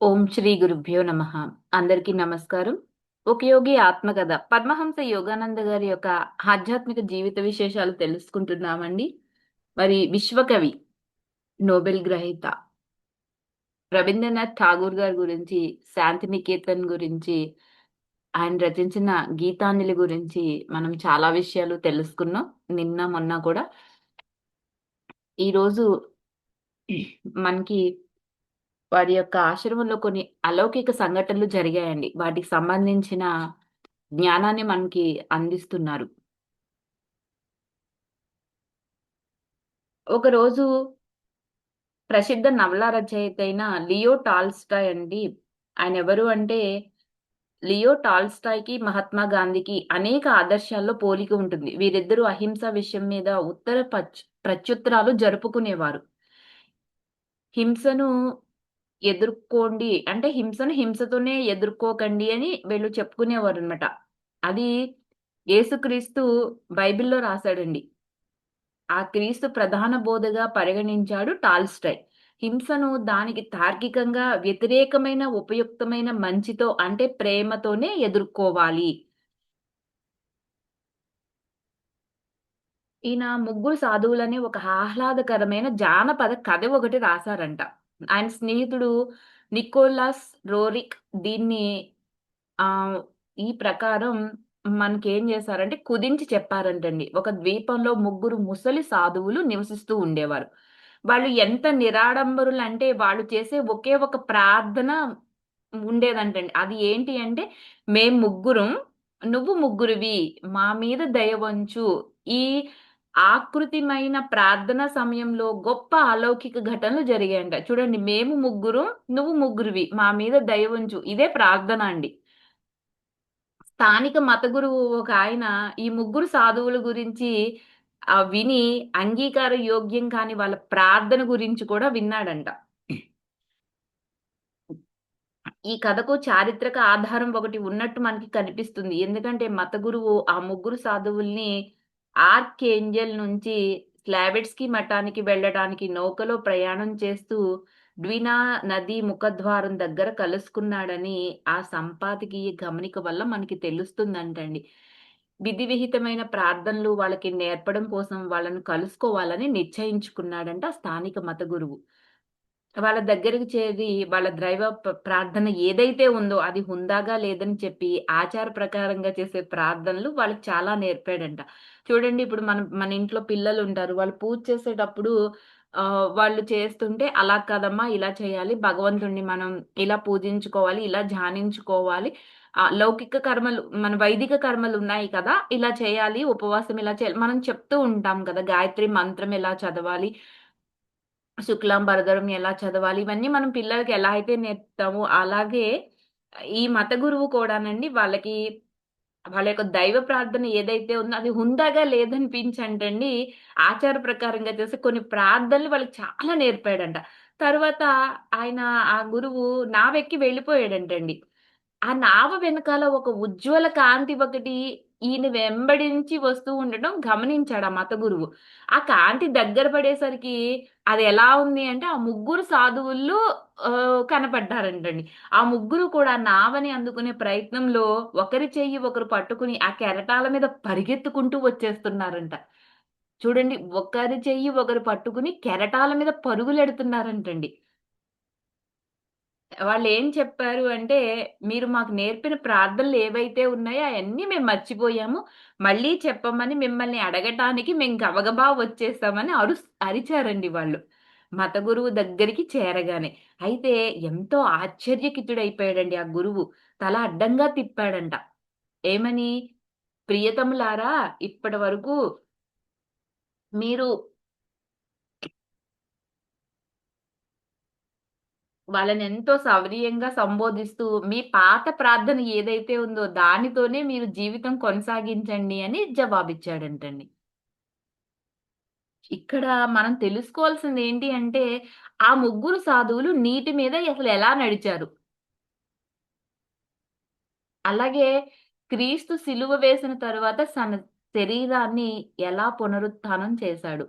ఓం శ్రీ గురుభ్యో నమ. అందరికీ నమస్కారం. ఒక యోగి ఆత్మకథ. పద్మహంస యోగానంద గారి యొక్క ఆధ్యాత్మిక జీవిత విశేషాలు తెలుసుకుంటున్నామండి. మరి విశ్వకవి నోబెల్ గ్రహీత రవీంద్రనాథ్ ఠాగూర్ గారి గురించి శాంతినికేతన్ గురించి ఆయన రచించిన గీతాంజలి గురించి మనం చాలా విషయాలు తెలుసుకున్నాం నిన్న మొన్న కూడా. ఈరోజు మనకి వారి యొక్క ఆశ్రమంలో కొన్ని అలౌకిక సంఘటనలు జరిగాయండి. వాటికి సంబంధించిన జ్ఞానాన్ని మనకి అందిస్తున్నారు. ఒకరోజు ప్రసిద్ధ నవల రచయిత అయిన లియో టాల్స్టాయ్ అండి. ఆయన ఎవరు అంటే లియో టాల్స్టాయ్కి మహాత్మా గాంధీకి అనేక ఆదర్శాల్లో పోలిక ఉంటుంది. వీరిద్దరూ అహింస విషయం మీద ఉత్తర ప్రత్యుత్తరాలు జరుపుకునేవారు. హింసను ఎదుర్కోండి. అంటే హింసను హింసతోనే ఎదుర్కోకండి అని వీళ్ళు చెప్పుకునేవారు అనమాట అది యేసుక్రీస్తు బైబిల్లో రాశాడండి. ఆ క్రీస్తు ప్రధాన బోధగా పరిగణించాడు టాల్స్టై. హింసను దానికి తార్కికంగా వ్యతిరేకమైన ఉపయుక్తమైన మంచితో అంటే ప్రేమతోనే ఎదుర్కోవాలి. ఈయన ముగ్గురు సాధువులని ఒక ఆహ్లాదకరమైన జానపద కథ ఒకటి రాశారంట. ఆయన స్నేహితుడు నికోలాస్ రోరిక్ దీన్ని ఆ ఈ ప్రకారం మనకి ఏం చేశారంటే కుదించి చెప్పారంటండి. ఒక ద్వీపంలో ముగ్గురు ముసలి సాధువులు నివసిస్తూ ఉండేవారు. వాళ్ళు ఎంత నిరాడంబరులు అంటే వాళ్ళు చేసే ఒకే ఒక ప్రార్థన ఉండేదంటండి. అది ఏంటి అంటే మేం ముగ్గురం నువ్వు ముగ్గురివి మా మీద దయవంచు ఈ ఆకృతిమైన ప్రార్థన సమయంలో గొప్ప అలౌకిక ఘటనలు జరిగాయంట. చూడండి మేము ముగ్గురు నువ్వు ముగ్గురువి మా మీద దయవంచు ఇదే ప్రార్థన అండి. స్థానిక మత గురువు ఒక ఆయన ఈ ముగ్గురు సాధువుల గురించి ఆ విని అంగీకార యోగ్యం కాని వాళ్ళ ప్రార్థన గురించి కూడా విన్నాడంట. ఈ కథకు చారిత్రక ఆధారం ఒకటి ఉన్నట్టు మనకి కనిపిస్తుంది. ఎందుకంటే మత గురువు ఆ ముగ్గురు సాధువుల్ని ఆర్కేంజల్ నుంచి స్లాబెట్స్కి మఠానికి వెళ్ళడానికి నౌకలో ప్రయాణం చేస్తూ ద్వినా నది ముఖద్వారం దగ్గర కలుసుకున్నాడని ఆ సంపాదకీయ గమనిక వల్ల మనకి తెలుస్తుందంటండి. విధి విహితమైన ప్రార్థనలు వాళ్ళకి నేర్పడం కోసం వాళ్ళను కలుసుకోవాలని నిశ్చయించుకున్నాడంట స్థానిక మత గురువు. వాళ్ళ దగ్గరికి చేరి వాళ్ళ ద్రైవ ప్రార్థన ఏదైతే ఉందో అది హుందాగా లేదని చెప్పి ఆచార ప్రకారంగా చేసే ప్రార్థనలు వాళ్ళకి చాలా నేర్పాడంట. చూడండి ఇప్పుడు మన మన ఇంట్లో పిల్లలు ఉంటారు వాళ్ళు పూజ చేసేటప్పుడు వాళ్ళు చేస్తుంటే అలా కదమ్మా ఇలా చేయాలి భగవంతుణ్ణి మనం ఇలా పూజించుకోవాలి ఇలా ధ్యానించుకోవాలి. లౌకిక కర్మలు మన వైదిక కర్మలు ఉన్నాయి కదా ఇలా చేయాలి ఉపవాసం ఇలా చేయాలి మనం చెప్తూ ఉంటాం కదా గాయత్రి మంత్రం ఎలా చదవాలి శుక్లాం భరదరం ఎలా చదవాలి? ఇవన్నీ మనం పిల్లలకి ఎలా అయితే నేర్పుతామో అలాగే ఈ మత గురువు కూడానండి వాళ్ళకి వాళ్ళ యొక్క దైవ ప్రార్థన ఏదైతే ఉందో అది హుందాగా లేదనిపించంటండి. ఆచార ప్రకారంగా చేసే కొన్ని ప్రార్థనలు వాళ్ళకి చాలా నేర్పాడంట. తర్వాత ఆయన ఆ గురువు నావెక్కి వెళ్ళిపోయాడంటండి. ఆ నావ వెనకాల ఒక ఉజ్వల కాంతి ఒకటి ఈయన వెంబడించి వస్తూ ఉండటం గమనించాడు ఆ మత గురువు. ఆ కాంతి దగ్గర పడేసరికి అది ఎలా ఉంది అంటే ఆ ముగ్గురు సాధువుల్లో కనపడ్డారంటండి. ఆ ముగ్గురు కూడా నావని అందుకునే ప్రయత్నంలో ఒకరి చెయ్యి ఒకరు పట్టుకుని ఆ కెరటాల మీద పరిగెత్తుకుంటూ వచ్చేస్తున్నారంట. చూడండి ఒకరి చెయ్యి ఒకరు పట్టుకుని కెరటాల మీద పరుగులెడుతున్నారంటండి. వాళ్ళు ఏం చెప్పారు అంటే, "మీరు మాకు నేర్పిన ప్రార్థనలు ఏవైతే ఉన్నాయో అవన్నీ మేము మర్చిపోయాము. మళ్ళీ చెప్పమని మిమ్మల్ని అడగటానికి మేము గబగబా వచ్చేస్తామని అరు అరిచారండి వాళ్ళు. మత గురువు దగ్గరికి చేరగానే. అయితే ఎంతో ఆశ్చర్యకితుడైపోయాడండి ఆ గురువు. తల అడ్డంగా తిప్పాడంట. ఏమని? "ప్రియతములారా ఇప్పటి వరకు మీరు వాళ్ళని ఎంతో సౌర్యంగా సంబోధిస్తూ మీ పాత ప్రార్థన ఏదైతే ఉందో దానితోనే మీరు జీవితం కొనసాగించండి అని జవాబిచ్చాడంటండి. ఇక్కడ మనం తెలుసుకోవాల్సింది ఏంటి అంటే ఆ ముగ్గురు సాధువులు నీటి మీద అసలు ఎలా నడిచారు? అలాగే క్రీస్తు సిలువ వేసిన తర్వాత తన శరీరాన్ని ఎలా పునరుత్థానం చేశాడు?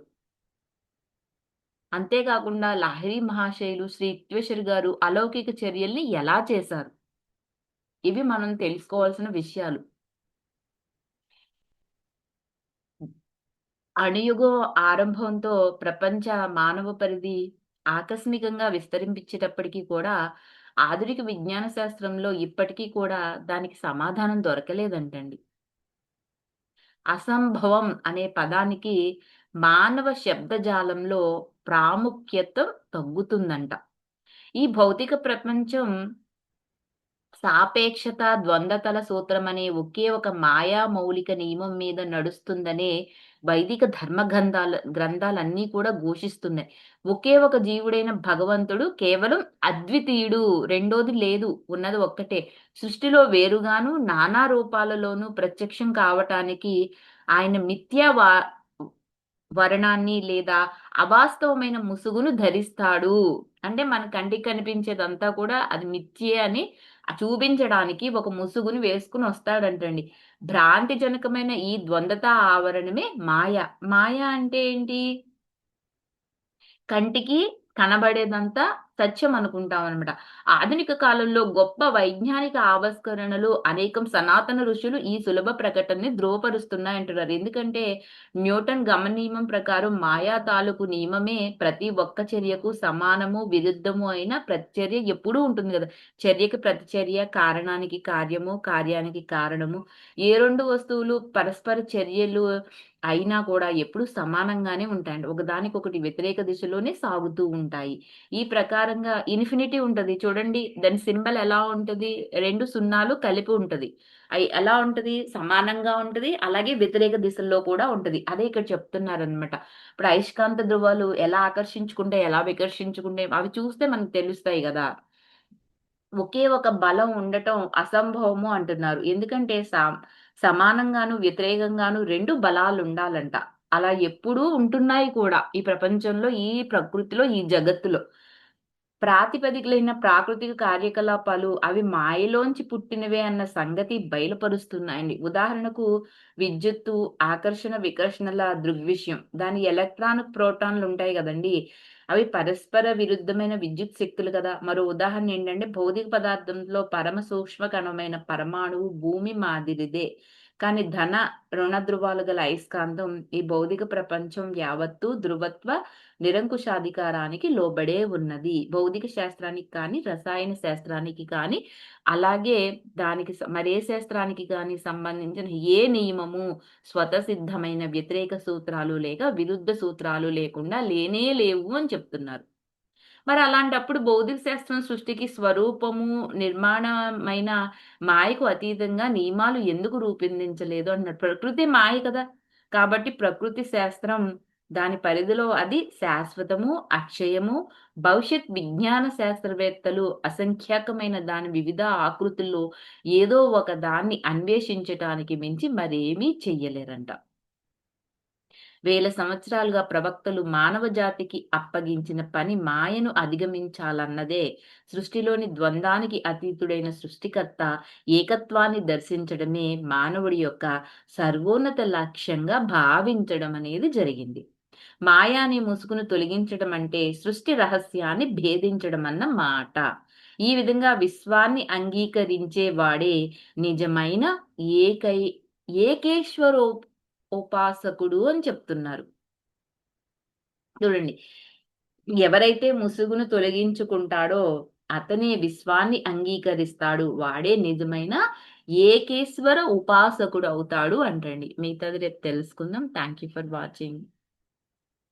అంతేకాకుండా లహరి మహాశయులు శ్రీ విశ్వేశ్వర్ గారు అలౌకిక చర్యల్ని ఎలా చేశారు? ఇవి మనం తెలుసుకోవాల్సిన విషయాలు. అణుయుగో ఆరంభంతో ప్రపంచ మానవ పరిధి ఆకస్మికంగా విస్తరింపించేటప్పటికీ కూడా ఆధునిక విజ్ఞాన శాస్త్రంలో ఇప్పటికీ కూడా దానికి సమాధానం దొరకలేదంటండి. అసంభవం అనే పదానికి మానవ శబ్దజాలంలో ప్రాముఖ్యత తగ్గుతుందంట. ఈ భౌతిక ప్రపంచం సాపేక్షత ద్వంద్వతల సూత్రం అనే ఒకే ఒక మాయా మౌలిక నియమం మీద నడుస్తుందనే వైదిక ధర్మ గ్రంథాల గ్రంథాలన్నీ కూడా ఘోషిస్తున్నాయి. ఒకే ఒక జీవుడైన భగవంతుడు కేవలం అద్వితీయుడు రెండోది లేదు ఉన్నది ఒక్కటే. సృష్టిలో వేరుగాను నానా రూపాలలోనూ ప్రత్యక్షం కావటానికి ఆయన మిథ్యా వా వర్ణాన్ని లేదా అవాస్తవమైన ముసుగును ధరిస్తాడు. అంటే మన కంటికి కనిపించేదంతా కూడా అది మిథ్యే అని చూపించడానికి ఒక ముసుగుని వేసుకుని వస్తాడంటండి. భ్రాంతిజనకమైన ఈ ద్వంద్వత ఆవరణమే మాయ. మాయ అంటే ఏంటి? కంటికి కనబడేదంతా సత్యం అనుకుంటాం అనమాట ఆధునిక కాలంలో గొప్ప వైజ్ఞానిక ఆవిష్కరణలు అనేకం సనాతన ఋషులు ఈ సులభ ప్రకటనని ధృవపరుస్తున్నాయంటున్నారు. ఎందుకంటే న్యూటన్ గమన నియమం ప్రకారం మాయా తాలూకు నియమమే ప్రతి ఒక్క చర్యకు సమానము విరుద్ధము అయిన ప్రతిచర్య ఎప్పుడూ ఉంటుంది కదా. చర్యకి ప్రతిచర్య కారణానికి కార్యము కార్యానికి కారణము. ఏ రెండు వస్తువులు పరస్పర చర్యలు అయినా కూడా ఎప్పుడు సమానంగానే ఉంటాయండి ఒకదానికొకటి వ్యతిరేక దిశలోనే సాగుతూ ఉంటాయి. ఈ ప్రకారం ప్రకారంగా ఇన్ఫినిటీ ఉంటది. చూడండి దాని సింబల్ ఎలా ఉంటది? రెండు సున్నాలు కలిపి ఉంటది. అవి ఎలా ఉంటది? సమానంగా ఉంటది. అలాగే వ్యతిరేక దిశల్లో కూడా ఉంటది. అదే ఇక్కడ చెప్తున్నారు అనమాట ఇప్పుడు అయస్కాంత ధృవాలు ఎలా ఆకర్షించుకుంటే ఎలా వికర్షించుకుంటాయి? అవి చూస్తే మనకు తెలుస్తాయి కదా. ఒకే ఒక బలం ఉండటం అసంభవము అంటున్నారు. ఎందుకంటే సమానంగాను వ్యతిరేకంగాను రెండు బలాలు ఉండాలంట. అలా ఎప్పుడూ ఉంటున్నాయి కూడా ఈ ప్రపంచంలో ఈ ప్రకృతిలో ఈ జగత్తులో. ప్రాతిపదికలైన ప్రాకృతిక కార్యకలాపాలు అవి మాయలోంచి పుట్టినవే అన్న సంగతి బయలుపరుస్తున్నాయండి. ఉదాహరణకు విద్యుత్తు ఆకర్షణ వికర్షణల దృగ్విషయం. దాని ఎలక్ట్రానిక్ ప్రోటాన్లు ఉంటాయి కదండి. అవి పరస్పర విరుద్ధమైన విద్యుత్ శక్తులు కదా. మరో ఉదాహరణ ఏంటంటే భౌతిక పదార్థంలో పరమ సూక్ష్మ కణమైన పరమాణువు భూమి మాదిరిదే. కానీ ధన రుణ ధృవాలు గల అయస్కాంతం ఈ భౌతిక ప్రపంచం యావత్తు ధృవత్వ నిరంకుశాధికారానికి లోబడే ఉన్నది. భౌతిక శాస్త్రానికి కానీ రసాయన శాస్త్రానికి కానీ అలాగే దానికి మరే శాస్త్రానికి కానీ సంబంధించిన ఏ నియమము స్వతసిద్ధమైన వ్యతిరేక సూత్రాలు లేక విరుద్ధ సూత్రాలు లేకుండా లేనే లేవు అని చెప్తున్నారు. మరి అలాంటప్పుడు భౌతిక శాస్త్రం సృష్టికి స్వరూపము నిర్మాణమైన మాయకు అతీతంగా నియమాలు ఎందుకు రూపొందించలేదు అన్నాడు. ప్రకృతి మాయ కదా. కాబట్టి ప్రకృతి శాస్త్రం దాని పరిధిలో అది శాశ్వతము అక్షయము భవిష్యత్ విజ్ఞాన శాస్త్రవేత్తలు అసంఖ్యాకమైన దాని వివిధ ఆకృతుల్లో ఏదో ఒక దాన్ని అన్వేషించటానికి మించి మరేమీ చెయ్యలేరంట. వేల సంవత్సరాలుగా ప్రవక్తలు మానవ జాతికి అప్పగించిన పని మాయను అధిగమించాలన్నదే. సృష్టిలోని ద్వంద్వానికి అతీతుడైన సృష్టికర్త ఏకత్వాన్ని దర్శించడమే మానవుడి యొక్క సర్వోన్నత లక్ష్యంగా భావించడం అనేది జరిగింది. మాయాని ముసుగును తొలగించడం అంటే సృష్టి రహస్యాన్ని భేదించడం అన్న మాట. ఈ విధంగా విశ్వాన్ని అంగీకరించే వాడే నిజమైన ఏకై ఏకేశ్వరో ఉపాసకుడు అని చెప్తున్నారు. చూడండి ఎవరైతే ముసుగును తొలగించుకుంటాడో అతనే విశ్వాన్ని అంగీకరిస్తాడు. వాడే నిజమైన ఏకేశ్వర ఉపాసకుడు అవుతాడు అంటండి. మిగతాది రేపు తెలుసుకుందాం. Thank you for watching